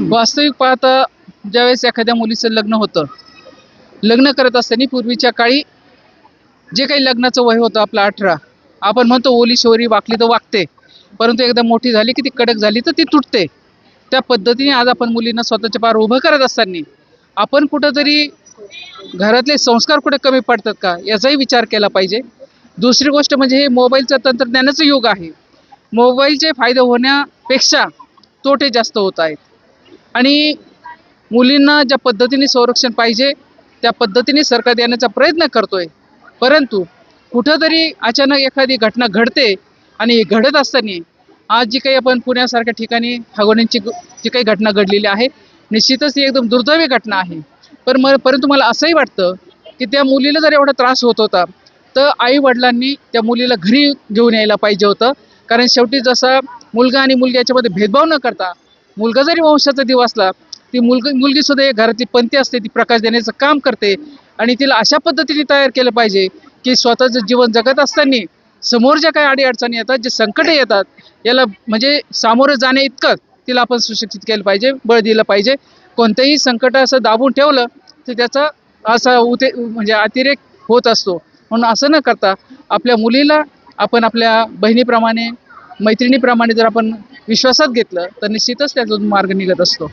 वास्तविक पाहता ज्यावेळेस एखाद्या मुलीचं लग्न होतं लग्न करत असताना पूर्वीच्या काळी जे काही लग्नाचं वय होतं आपलं अठरा आपण म्हणतो ओली शोरी वाकली तर वागते परंतु एकदा मोठी झाली की ती कडक झाली तर ती तुटते. त्या पद्धतीने आज आपण मुलींना स्वतःच्या पार उभं करत असताना आपण कुठंतरी घरातले संस्कार कुठे कमी पडतात का याचाही विचार केला पाहिजे. दुसरी गोष्ट म्हणजे हे मोबाईलचं तंत्रज्ञानाचं युग आहे. मोबाईलचे फायदे होण्यापेक्षा तोटे जास्त होत आहेत. आणि मुलींना ज्या पद्धतीने संरक्षण पाहिजे त्या पद्धतीने सरकार देण्याचा प्रयत्न करतोय. परंतु कुठंतरी अचानक एखादी घटना घडते आणि घडत असताना आज जी काही आपण पुण्यासारख्या ठिकाणी हगवण्यांची जी काही घटना घडलेली आहे निश्चितच ती एकदम दुर्दैवी घटना आहे. पण मग परंतु मला असंही वाटतं की त्या मुलीला जर एवढा त्रास होत होता तर आई वडिलांनी त्या मुलीला घरी घेऊन यायला पाहिजे होतं. कारण शेवटी जसा मुलगा आणि मुलगी याच्यामध्ये भेदभाव न करता मुलगा जरी वंशाचा दिव असला ती मुलगी मुलगी सुद्धा एक घरातली पंथी असते ती प्रकाश देण्याचं काम करते. आणि तिला अशा पद्धतीने तयार केलं पाहिजे की स्वतःचं जीवन जगत असताना समोर ज्या काही अडीअडचणी येतात जे संकटं येतात याला म्हणजे सामोरं जाणे इतकं तिला आपण सुशिक्षित केलं पाहिजे बळ दिलं पाहिजे. कोणतंही संकट असं दाबून ठेवलं तर त्याचा असा उते म्हणजे अतिरेक होत असतो. म्हणून असं न करता आपल्या मुलीला आपण आपल्या बहिणीप्रमाणे मैत्रिणीप्रमाणे जर आपण विश्वासात घेतलं तर निश्चितच त्यातून मार्ग निघत असतो.